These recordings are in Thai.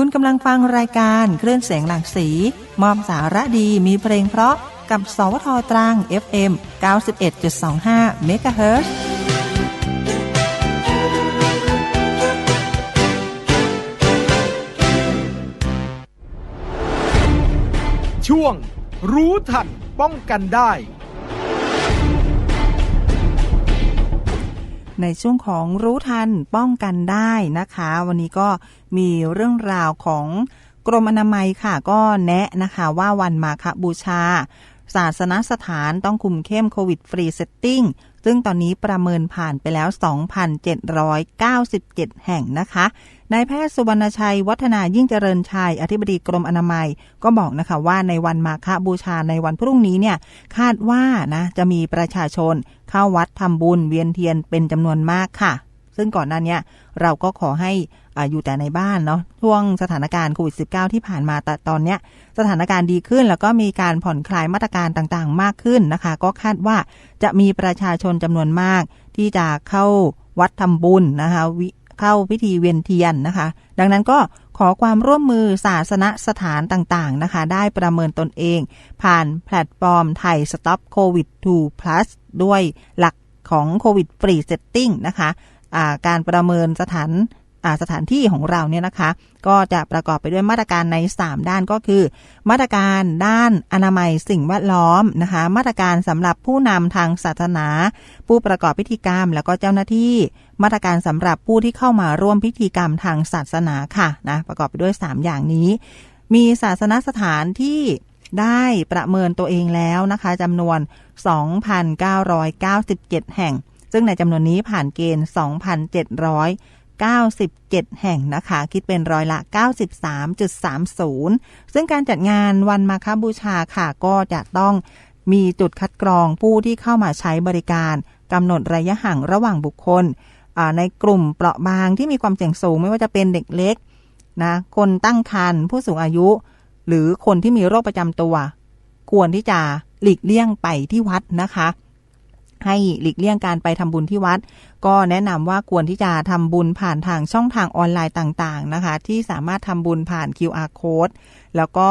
คุณกำลังฟังรายการเคลื่อนเสียงหลังสี มอมสาระดีมีเพลงเพราะกับ สวทตรัง FM 91.25เมกะเฮิรตซ์ช่วงรู้ทันป้องกันได้ ในช่วงของรู้ทันป้องกันได้นะคะ วันนี้ก็มีเรื่องราวของกรมอนามัยค่ะก็แนะนะคะว่าวันมาคบูชา ศาสนสถานต้องคุมเข้มโควิดฟรีเซตติ้งซึ่งตอนนี้ประเมินผ่านไปแล้ว 2,797 แห่งนะคะนายแพทย์สุวรรณชัย วัฒนายิ่งเจริญชัย อธิบดีกรมอนามัย ก็บอกนะคะว่าในวันมาฆบูชาในวันพรุ่งนี้เนี่ยคาดว่านะจะมีประชาชนเข้าวัดทำบุญเวียนเทียนเป็นจำนวนมากค่ะ ซึ่งก่อนหน้านี้เราก็ขอให้ออยู่แต่ในบ้านเนาะช่วงสถานการณ์โควิด -19 ที่ผ่านมาแต่ตอนเนี้ยสถานการณ์ดีขึ้น แล้วก็มีการผ่อนคลายมาตรการต่างๆ มากขึ้นนะคะ ก็คาดว่าจะมีประชาชนจำนวนมาก ที่จะเข้าวัดทำบุญนะคะเข้าพิธีเวียนเทียนนะคะ ดังนั้นก็ขอความร่วมมือศาสนสถานต่างๆนะคะ ได้ประเมินตนเอง ผ่านแพลตฟอร์มไทย Stop COVID 2 Plus ด้วยหลักของโควิดฟรีเซตติ้งนะคะ การประเมินสถานสถานที่ของเราเนี่ยนะคะ ก็จะประกอบไปด้วยมาตรการใน 3 ด้านก็คือ มาตรการด้านอนามัยสิ่งแวดล้อมนะคะ มาตรการสำหรับผู้นำทางศาสนา ผู้ประกอบพิธีกรรม แล้วก็เจ้าหน้าที่ มาตรการสำหรับผู้ที่เข้ามาร่วมพิธีกรรมทางศาสนาค่ะนะประกอบไปด้วย 3 อย่างนี้ มีศาสนสถานที่ได้ประเมินตัวเองแล้วนะคะจำนวน 2,997 แห่ง ซึ่งในจำนวนนี้ผ่านเกณฑ์ 2,700 97 แห่งนะคะ คิดเป็นร้อยละ 93.30 ซึ่งการจัดงานวันมาคบูชาค่ะก็จะต้องมีจุดคัดกรองผู้ที่เข้ามาใช้บริการกำหนดระยะห่างระหว่างบุคคล ในกลุ่มเปราะบางที่มีความเสี่ยงสูงไม่ว่าจะเป็นเด็กเล็กนะคนตั้งครรภ์ผู้สูงอายุ หรือคนที่มีโรคประจำตัว ควรที่จะหลีกเลี่ยงไปที่วัดนะคะ ให้หลีกเลี่ยงการไปทำบุญที่วัด ก็แนะนำว่าควรที่จะทำบุญผ่านทางช่องทางออนไลน์ต่างๆนะคะ ที่สามารถทำบุญผ่าน QR code แล้วก็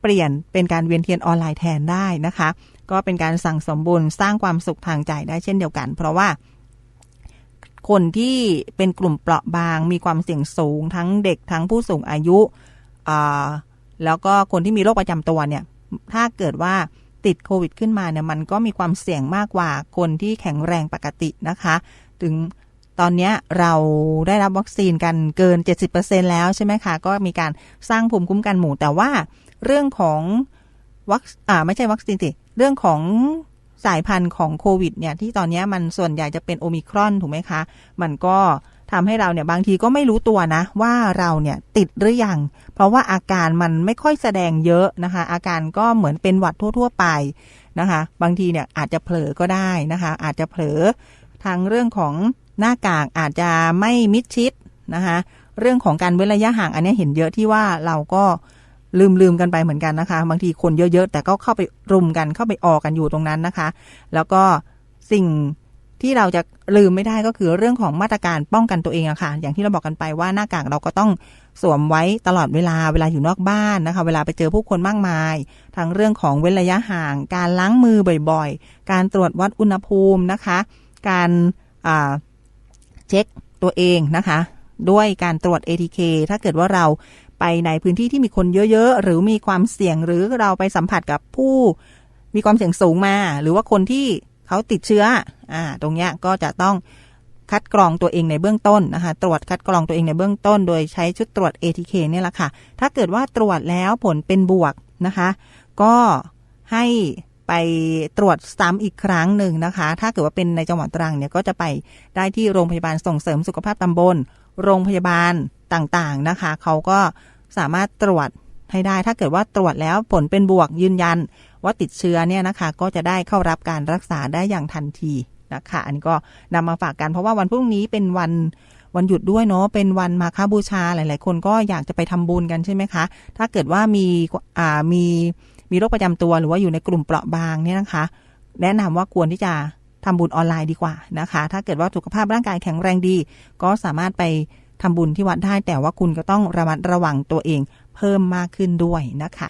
เปลี่ยนเป็นการเวียนเทียนออนไลน์แทนได้นะคะ ก็เป็นการสั่งสมบุญสร้างความสุขทางใจได้เช่นเดียวกัน เพราะว่า คนที่เป็นกลุ่มเปราะบางมีความเสี่ยงสูง ทั้งเด็กทั้งผู้สูงอายุ แล้วก็คนที่มีโรคประจำตัวเนี่ย ถ้าเกิดว่า ติดโควิดขึ้นมาเนี่ยมันก็มีความเสี่ยงมากกว่าคนที่แข็งแรงปกตินะคะ ถึงตอนนี้เราได้รับวัคซีนกันเกิน 70%แล้วใช่ไหมคะ ก็มีการสร้างภูมิคุ้มกันหมู่ แต่ว่าเรื่องของวัคอ่าไม่ใช่วัคซีนสิเรื่องของสายพันธุ์ของโควิดเนี่ยที่ตอนนี้มันส่วนใหญ่จะเป็นโอมิครอนถูกไหมคะ มันก็ ทำให้เราเนี่ยบางทีก็ไม่รู้ตัวนะ ว่าเราเนี่ยติดหรือยัง เพราะว่าอาการมันไม่ค่อยแสดงเยอะนะคะ อาการก็เหมือนเป็นหวัดทั่ว ๆ ไปนะคะ บางทีเนี่ยอาจจะเผลอก็ได้นะคะ อาจจะเผลอทางเรื่องของหน้ากากอาจจะไม่มิดชิดนะคะ เรื่องของการเว้นระยะห่างอันนี้เห็นเยอะที่ว่าเราก็ลืมลืมกันไปเหมือนกันนะคะ บางทีคนเยอะๆ แต่ก็เข้าไปรุมกันเข้าไปออกกันอยู่ตรงนั้นนะคะ แล้วก็สิ่ง ที่เราจะลืมไม่ได้ก็คือเรื่องของมาตรการป้องกันตัวเองอะค่ะ อย่างที่เราบอกกันไปว่าหน้ากากเราก็ต้องสวมไว้ตลอดเวลาเวลาอยู่นอกบ้านนะคะ เวลาไปเจอผู้คนมากมาย ทั้งเรื่องของเว้นระยะห่าง การล้างมือบ่อยๆ การตรวจวัดอุณหภูมินะคะ การเช็คตัวเองนะคะ ด้วยการตรวจ ATK ถ้าเกิดว่าเราไปในพื้นที่ที่มีคนเยอะๆ หรือมีความเสี่ยงหรือเราไปสัมผัสกับผู้มีความเสี่ยงสูงมา หรือว่าคนที่ เขาติดเชื้ออ่าตรงเนี้ยก็จะต้องคัดกรองตัวเองในเบื้องต้นนะคะ ตรวจคัดกรองตัวเองในเบื้องต้น โดยใช้ชุดตรวจ ATK เนี่ยแหละค่ะ ถ้าเกิดว่าตรวจแล้วผลเป็นบวกนะคะ ก็ให้ไปตรวจซ้ำอีกครั้งหนึ่งนะคะ ถ้าเกิดว่าเป็นในจังหวัดตรังเนี่ยก็จะไปได้ที่โรงพยาบาลส่งเสริมสุขภาพตำบล โรงพยาบาลต่างๆนะคะ เขาก็สามารถตรวจ ให้ได้ ถ้าเกิดว่าตรวจแล้วผลเป็นบวกยืนยัน ว่าติดเชื้อเนี่ยนะคะ ก็จะได้เข้ารับการรักษาได้อย่างทันทีนะคะอันนี้ก็นำมาฝากกันเพราะว่าวันพรุ่งนี้เป็นวันวันหยุดด้วยเนาะเป็นวันมาฆบูชาหลาย ๆ คนก็อยากจะไปทำบุญกันใช่ไหมคะ ถ้าเกิดว่ามีอ่ามีมีโรคประจำตัวหรือว่าอยู่ในกลุ่มเปราะบางเนี่ยนะคะ แนะนำว่าควรที่จะทำบุญออนไลน์ดีกว่านะคะ ถ้าเกิดว่าสุขภาพร่างกายแข็งแรงดี ก็สามารถไป ทำบุญที่วัดได้ แต่ว่าคุณก็ต้องระมัดระวังตัวเองเพิ่มมากขึ้นด้วยนะคะ